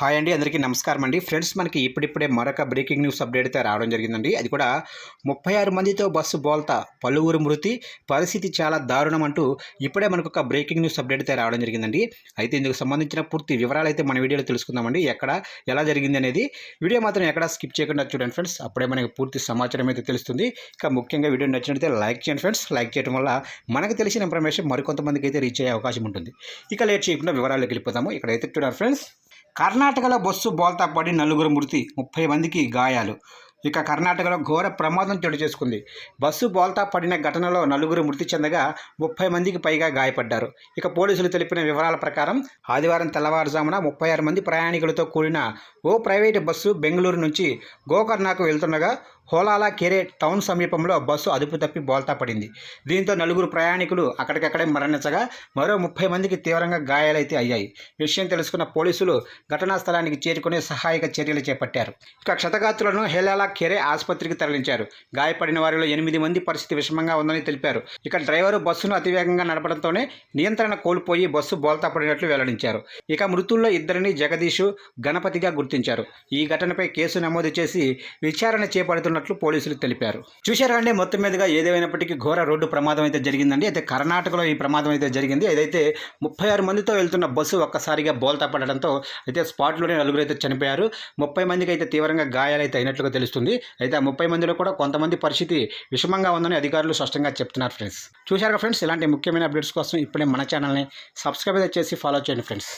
Hi అండి అందరికీ నమస్కారం అండి. ఫ్రెండ్స్ మనకి ఇప్పుడిప్పుడే మరొక బ్రేకింగ్ న్యూస్ అప్డేట్ అయితే రావడం జరిగిందండి. అది కూడా ముప్పై ఆరు మందితో బస్సు బోల్తా పలువురు మృతి పరిస్థితి చాలా దారుణం అంటూ ఇప్పుడే మనకు ఒక బ్రేకింగ్ న్యూస్ అప్డేట్ అయితే రావడం జరిగిందండి. అయితే ఇందుకు సంబంధించిన పూర్తి వివరాలు అయితే మన వీడియోలో తెలుసుకుందామండి. ఎక్కడ ఎలా జరిగింది అనేది వీడియో మాత్రం ఎక్కడ స్కిప్ చేయకుండా చూడండి ఫ్రెండ్స్. అప్పుడే మనకి పూర్తి సమాచారం అయితే తెలుస్తుంది. ఇక ముఖ్యంగా వీడియో నచ్చినట్లయితే లైక్ చేయండి ఫ్రెండ్స్. లైక్ చేయడం వల్ల మనకు తెలిసిన ఇన్ఫర్మేషన్ మరికొంతమందికి అయితే రీచ్ అయ్యే అవకాశం ఉంటుంది. ఇక లేట్ చేయకుండా వివరాలకు వెళ్ళిపోతాము ఇక్కడైతే చూడండి ఫ్రెండ్స్. కర్ణాటకలో బస్సు బోల్తా పడి నలుగురు మృతి ముప్పై మందికి గాయాలు. ఇక కర్ణాటకలో ఘోర ప్రమాదం చోటు చేసుకుంది. బస్సు బోల్తా పడిన ఘటనలో నలుగురు మృతి చెందగా ముప్పై మందికి పైగా గాయపడ్డారు. ఇక పోలీసులు తెలిపిన వివరాల ప్రకారం ఆదివారం తెల్లవారుజామున ముప్పై ఆరు మంది ప్రయాణికులతో కూడిన ఓ ప్రైవేటు బస్సు బెంగళూరు నుంచి గోకర్ణకు వెళ్తుండగా హోలాలా కెరే టౌన్ సమీపంలో బస్సు అదుపు తప్పి బోల్తా పడింది. దీంతో నలుగురు ప్రయాణికులు అక్కడికక్కడే మరణించగా మరో ముప్పై మందికి తీవ్రంగా గాయాలైతే అయ్యాయి. విషయం తెలుసుకున్న పోలీసులు ఘటనా స్థలానికి చేరుకుని సహాయక చర్యలు చేపట్టారు. ఇక క్షతగాత్రులను హేలాలా కెరే ఆసుపత్రికి తరలించారు. గాయపడిన వారిలో ఎనిమిది మంది పరిస్థితి విషమంగా ఉందని తెలిపారు. ఇక డ్రైవరు బస్సును అతివేగంగా నడపడంతోనే నియంత్రణ కోల్పోయి బస్సు బోల్తా పడినట్లు వెల్లడించారు. ఇక మృతుల్లో ఇద్దరిని జగదీషు గణపతిగా గుర్తించారు. ఈ ఘటనపై కేసు నమోదు చేసి విచారణ చేపడుతున్న చేపడుతున్నట్లు పోలీసులు తెలిపారు. చూశారా అండి మొత్తం మీదుగా ఏదేమైనప్పటికీ ఘోర రోడ్డు ప్రమాదం అయితే జరిగిందండి. అయితే కర్ణాటకలో ఈ ప్రమాదం అయితే జరిగింది. ఏదైతే ముప్పై ఆరు మందితో వెళ్తున్న బస్సు ఒక్కసారిగా బోల్తా పడడంతో అయితే స్పాట్లోనే నలుగురు అయితే చనిపోయారు. ముప్పై మందికి అయితే తీవ్రంగా గాయాలైతే అయినట్లుగా తెలుస్తుంది. అయితే ఆ ముప్పై మందిలో కూడా కొంతమంది పరిస్థితి విషమంగా ఉందని అధికారులు స్పష్టంగా చెప్తున్నారు ఫ్రెండ్స్. చూశారు ఫ్రెండ్స్ ఇలాంటి ముఖ్యమైన అప్డేట్స్ కోసం ఇప్పుడే మన ఛానల్ని సబ్స్క్రైబ్ చేసి ఫాలో చేయండి ఫ్రెండ్స్.